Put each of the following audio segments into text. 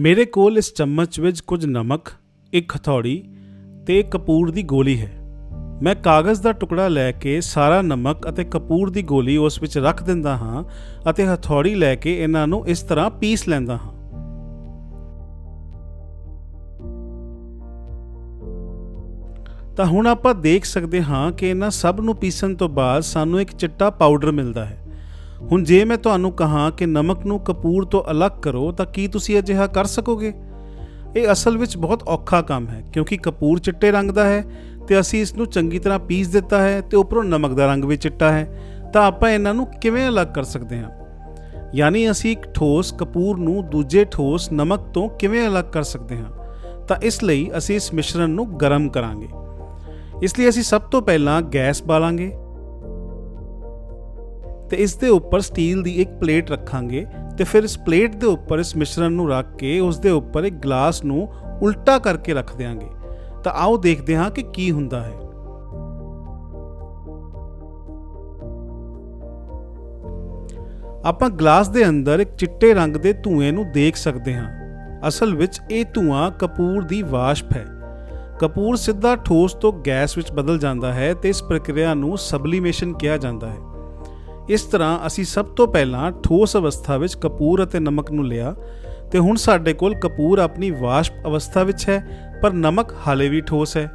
ਮੇਰੇ ਕੋਲ ਇਸ ਚਮਚ ਵਿੱਚ ਕੁਝ ਨਮਕ, ਇੱਕ ਹਥੌੜੀ ਤੇ ਕਪੂਰ ਦੀ ਗੋਲੀ ਹੈ। ਮੈਂ ਕਾਗਜ਼ ਦਾ ਟੁਕੜਾ ਲੈ ਕੇ ਸਾਰਾ ਨਮਕ ਅਤੇ ਕਪੂਰ ਦੀ ਗੋਲੀ ਉਸ ਵਿੱਚ ਰੱਖ ਦਿੰਦਾ ਹਾਂ ਅਤੇ ਹਥੌੜੀ ਲੈ ਕੇ ਇਹਨਾਂ ਨੂੰ ਇਸ ਤਰ੍ਹਾਂ ਪੀਸ ਲੈਂਦਾ ਹਾਂ। ਤਾਂ ਹੁਣ ਆਪਾਂ ਦੇਖ ਸਕਦੇ ਹਾਂ ਕਿ ਇਹਨਾਂ ਸਭ ਨੂੰ ਪੀਸਣ ਤੋਂ ਬਾਅਦ ਸਾਨੂੰ ਇੱਕ ਚਿੱਟਾ ਪਾਊਡਰ ਮਿਲਦਾ ਹੈ। ਹੁਣ ਜੇ ਮੈਂ ਤੁਹਾਨੂੰ ਕਹਾਂ ਕਿ ਨਮਕ ਨੂੰ ਕਪੂਰ ਤੋਂ ਅਲੱਗ ਕਰੋ, ਤਾਂ ਕੀ ਤੁਸੀਂ ਅਜਿਹਾ ਕਰ ਸਕੋਗੇ? ਇਹ ਅਸਲ ਵਿੱਚ ਬਹੁਤ ਔਖਾ ਕੰਮ ਹੈ, ਕਿਉਂਕਿ ਕਪੂਰ ਚਿੱਟੇ ਰੰਗ ਦਾ ਹੈ ਤੇ ਅਸੀਂ ਇਸ ਨੂੰ ਚੰਗੀ ਤਰ੍ਹਾਂ ਪੀਸ ਦਿੱਤਾ ਹੈ ਤੇ ਉੱਪਰੋਂ ਨਮਕ ਦਾ ਰੰਗ ਵੀ ਚਿੱਟਾ ਹੈ, ਤਾਂ ਆਪਾਂ ਇਹਨਾਂ ਨੂੰ ਕਿਵੇਂ ਅਲੱਗ ਕਰ ਸਕਦੇ ਹਾਂ? ਯਾਨੀ ਅਸੀਂ ਇੱਕ ਠੋਸ ਕਪੂਰ ਨੂੰ ਦੂਜੇ ਠੋਸ ਨਮਕ ਤੋਂ ਕਿਵੇਂ ਅਲੱਗ ਕਰ ਸਕਦੇ ਹਾਂ? ਤਾਂ ਇਸ ਲਈ ਅਸੀਂ ਇਸ ਮਿਸ਼ਰਣ ਨੂੰ ਗਰਮ ਕਰਾਂਗੇ। ਇਸ ਲਈ ਅਸੀਂ ਸਭ ਤੋਂ ਪਹਿਲਾਂ ਗੈਸ ਬਾਲਾਂਗੇ। ਤੇ ਇਸ ਦੇ ਉੱਪਰ ਸਟੀਲ ਦੀ ਇੱਕ ਪਲੇਟ ਰੱਖਾਂਗੇ ਤੇ ਫਿਰ ਇਸ ਪਲੇਟ ਦੇ ਉੱਪਰ ਇਸ ਮਿਸ਼ਰਣ ਨੂੰ ਰੱਖ ਕੇ ਉਸ ਦੇ ਉੱਪਰ ਇੱਕ ਗਲਾਸ ਨੂੰ ਉਲਟਾ ਕਰਕੇ ਰੱਖ ਦਿਆਂਗੇ। ਤਾਂ ਆਓ ਦੇਖਦੇ ਹਾਂ ਕਿ ਕੀ ਹੁੰਦਾ ਹੈ। ਆਪਾਂ ਗਲਾਸ ਦੇ ਅੰਦਰ ਇੱਕ ਚਿੱਟੇ ਰੰਗ ਦੇ ਧੂਏ ਨੂੰ ਦੇਖ ਸਕਦੇ ਹਾਂ। ਅਸਲ ਵਿੱਚ ਇਹ ਧੂਆਂ ਕਪੂਰ ਦੀ ਵਾਸ਼ਪ ਹੈ। ਕਪੂਰ ਸਿੱਧਾ ਠੋਸ ਤੋਂ ਗੈਸ ਵਿੱਚ ਬਦਲ ਜਾਂਦਾ ਹੈ ਤੇ ਇਸ ਪ੍ਰਕਿਰਿਆ ਨੂੰ ਸਬਲੀਮੇਸ਼ਨ ਕਿਹਾ ਜਾਂਦਾ ਹੈ। ਇਸ ਤਰ੍ਹਾਂ ਅਸੀਂ ਸਭ ਤੋਂ ਪਹਿਲਾਂ ਠੋਸ ਅਵਸਥਾ ਵਿੱਚ ਕਪੂਰ ਅਤੇ ਨਮਕ ਨੂੰ ਲਿਆ ਤੇ ਹੁਣ ਸਾਡੇ ਕੋਲ ਕਪੂਰ ਆਪਣੀ ਵਾਸ਼ਪ ਅਵਸਥਾ ਵਿੱਚ ਹੈ, ਪਰ ਨਮਕ ਹਾਲੇ ਵੀ ਠੋਸ ਹੈ।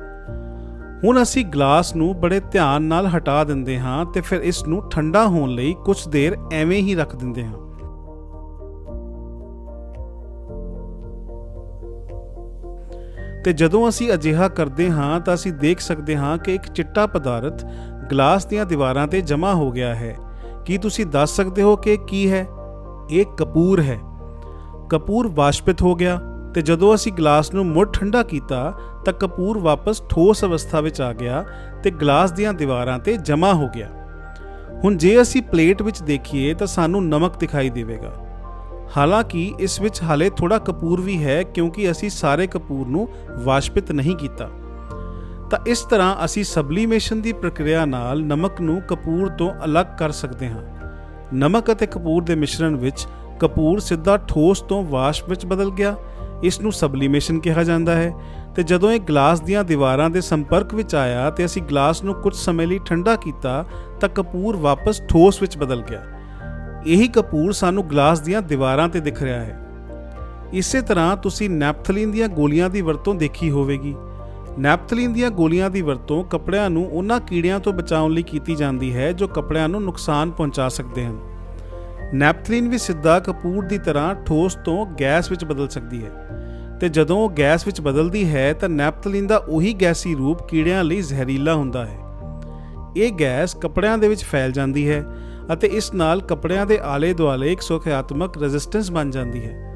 ਹੁਣ ਅਸੀਂ ਗਲਾਸ ਨੂੰ ਬੜੇ ਧਿਆਨ ਨਾਲ ਹਟਾ ਦਿੰਦੇ ਹਾਂ ਤੇ ਫਿਰ ਇਸ ਨੂੰ ਠੰਡਾ ਹੋਣ ਲਈ ਕੁਝ ਦੇਰ ਐਵੇਂ ਹੀ ਰੱਖ ਦਿੰਦੇ ਹਾਂ। ਤੇ ਜਦੋਂ ਅਸੀਂ ਅਜਿਹਾ ਕਰਦੇ ਹਾਂ ਤਾਂ ਅਸੀਂ ਦੇਖ ਸਕਦੇ ਹਾਂ ਕਿ ਇੱਕ ਚਿੱਟਾ ਪਦਾਰਥ ਗਲਾਸ ਦੀਆਂ ਦੀਵਾਰਾਂ ਤੇ ਜਮ੍ਹਾਂ ਹੋ ਗਿਆ ਹੈ। ਕੀ ਤੁਸੀਂ ਦੱਸ ਸਕਦੇ ਹੋ ਕਿ ਕੀ ਹੈ? ਇਹ ਕਪੂਰ ਹੈ। ਕਪੂਰ ਵਾਸ਼ਪਿਤ ਹੋ ਗਿਆ ਤੇ ਜਦੋਂ ਅਸੀਂ ਗਲਾਸ ਨੂੰ ਮੁੜ ਠੰਡਾ ਕੀਤਾ ਤਾਂ ਕਪੂਰ ਵਾਪਸ ਠੋਸ ਅਵਸਥਾ ਵਿੱਚ ਆ ਗਿਆ ਤੇ ਗਲਾਸ ਦੀਆਂ ਦੀਵਾਰਾਂ ਤੇ ਜਮ੍ਹਾਂ ਹੋ ਗਿਆ। ਹੁਣ ਜੇ ਅਸੀਂ ਪਲੇਟ ਵਿੱਚ ਦੇਖੀਏ ਤਾਂ ਸਾਨੂੰ ਨਮਕ ਦਿਖਾਈ ਦੇਵੇਗਾ। ਹਾਲਾਂਕਿ ਇਸ ਵਿੱਚ ਹਾਲੇ ਥੋੜਾ ਕਪੂਰ ਵੀ ਹੈ ਕਿਉਂਕਿ ਅਸੀਂ ਸਾਰੇ ਕਪੂਰ ਨੂੰ ਵਾਸ਼ਪਿਤ ਨਹੀਂ ਕੀਤਾ। ਤਾਂ ਇਸ ਤਰ੍ਹਾਂ ਅਸੀਂ ਸਬਲੀਮੇਸ਼ਨ ਦੀ ਪ੍ਰਕਿਰਿਆ ਨਾਲ ਨਮਕ ਨੂੰ ਕਪੂਰ ਤੋਂ ਅਲੱਗ ਕਰ ਸਕਦੇ ਹਾਂ। ਨਮਕ ਅਤੇ ਕਪੂਰ ਦੇ ਮਿਸ਼ਰਣ ਵਿੱਚ ਕਪੂਰ ਸਿੱਧਾ ਠੋਸ ਤੋਂ ਵਾਸ਼ਪ ਵਿੱਚ ਬਦਲ ਗਿਆ। ਇਸ ਨੂੰ ਸਬਲੀਮੇਸ਼ਨ ਕਿਹਾ ਜਾਂਦਾ ਹੈ ਤੇ ਜਦੋਂ ਇਹ ਗਲਾਸ ਦੀਆਂ ਦੀਵਾਰਾਂ ਦੇ ਸੰਪਰਕ ਵਿੱਚ ਆਇਆ ਤੇ ਅਸੀਂ ਗਲਾਸ ਨੂੰ ਕੁਝ ਸਮੇਂ ਲਈ ਠੰਡਾ ਕੀਤਾ ਤਾਂ ਕਪੂਰ ਵਾਪਸ ਠੋਸ ਵਿੱਚ ਬਦਲ ਗਿਆ। ਇਹੀ ਕਪੂਰ ਸਾਨੂੰ ਗਲਾਸ ਦੀਆਂ ਦੀਵਾਰਾਂ ਤੇ ਦਿਖ ਰਿਹਾ ਹੈ। ਇਸੇ ਤਰ੍ਹਾਂ ਤੁਸੀਂ ਨੈਪਥਲੀਨ ਦੀਆਂ ਗੋਲੀਆਂ ਦੀ ਵਰਤੋਂ ਦੇਖੀ ਹੋਵੇਗੀ। ਨੈਪਥਲੀਨ ਦੀਆਂ ਗੋਲੀਆਂ ਦੀ ਵਰਤੋਂ ਕੱਪੜਿਆਂ ਨੂੰ ਉਹਨਾਂ ਕੀੜਿਆਂ ਤੋਂ ਬਚਾਉਣ ਲਈ ਕੀਤੀ ਜਾਂਦੀ ਹੈ ਜੋ ਕੱਪੜਿਆਂ ਨੂੰ ਨੁਕਸਾਨ ਪਹੁੰਚਾ ਸਕਦੇ ਹਨ। ਨੈਪਥਲੀਨ ਵੀ ਸਿੱਧਾ ਕਪੂਰ ਦੀ ਤਰ੍ਹਾਂ ਠੋਸ ਤੋਂ ਗੈਸ ਵਿੱਚ ਬਦਲ ਸਕਦੀ ਹੈ। ਤੇ ਜਦੋਂ ਉਹ ਗੈਸ ਵਿੱਚ ਬਦਲਦੀ ਹੈ ਤਾਂ ਨੈਪਥਲੀਨ ਦਾ ਉਹੀ ਗੈਸੀ ਰੂਪ ਕੀੜਿਆਂ ਲਈ ਜ਼ਹਿਰੀਲਾ ਹੁੰਦਾ ਹੈ। ਇਹ ਗੈਸ ਕੱਪੜਿਆਂ ਦੇ ਵਿੱਚ ਫੈਲ ਜਾਂਦੀ ਹੈ ਅਤੇ ਇਸ ਨਾਲ ਕੱਪੜਿਆਂ ਦੇ ਆਲੇ-ਦੁਆਲੇ ਇੱਕ ਸੁਰੱਖਿਆਤਮਕ ਰੈਜ਼ਿਸਟੈਂਸ ਬਣ ਜਾਂਦੀ ਹੈ।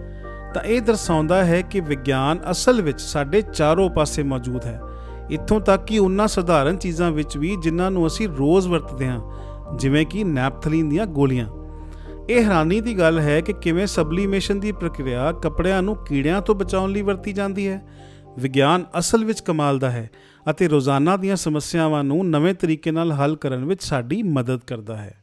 ਤਾਂ ਇਹ ਦਰਸਾਉਂਦਾ ਹੈ ਕਿ ਵਿਗਿਆਨ ਅਸਲ ਵਿੱਚ ਸਾਡੇ ਚਾਰੋਂ ਪਾਸੇ ਮੌਜੂਦ ਹੈ। ਇੱਥੋਂ ਤੱਕ ਕਿ ਉਹਨਾਂ ਸਧਾਰਨ ਚੀਜ਼ਾਂ ਵਿੱਚ ਵੀ ਜਿਨ੍ਹਾਂ ਨੂੰ ਅਸੀਂ ਰੋਜ਼ ਵਰਤਦੇ ਹਾਂ, ਜਿਵੇਂ ਕਿ ਨੈਪਥਲੀਨ ਦੀਆਂ ਗੋਲੀਆਂ। ਇਹ ਹੈਰਾਨੀ ਦੀ ਗੱਲ ਹੈ ਕਿ ਕਿਵੇਂ ਸਬਲੀਮੇਸ਼ਨ ਦੀ ਪ੍ਰਕਿਰਿਆ ਕੱਪੜਿਆਂ ਨੂੰ ਕੀੜਿਆਂ ਤੋਂ ਬਚਾਉਣ ਲਈ ਵਰਤੀ ਜਾਂਦੀ ਹੈ। ਵਿਗਿਆਨ ਅਸਲ ਵਿੱਚ ਕਮਾਲ ਦਾ ਹੈ ਅਤੇ ਰੋਜ਼ਾਨਾ ਦੀਆਂ ਸਮੱਸਿਆਵਾਂ ਨੂੰ ਨਵੇਂ ਤਰੀਕੇ ਨਾਲ ਹੱਲ ਕਰਨ ਵਿੱਚ ਸਾਡੀ ਮਦਦ ਕਰਦਾ ਹੈ।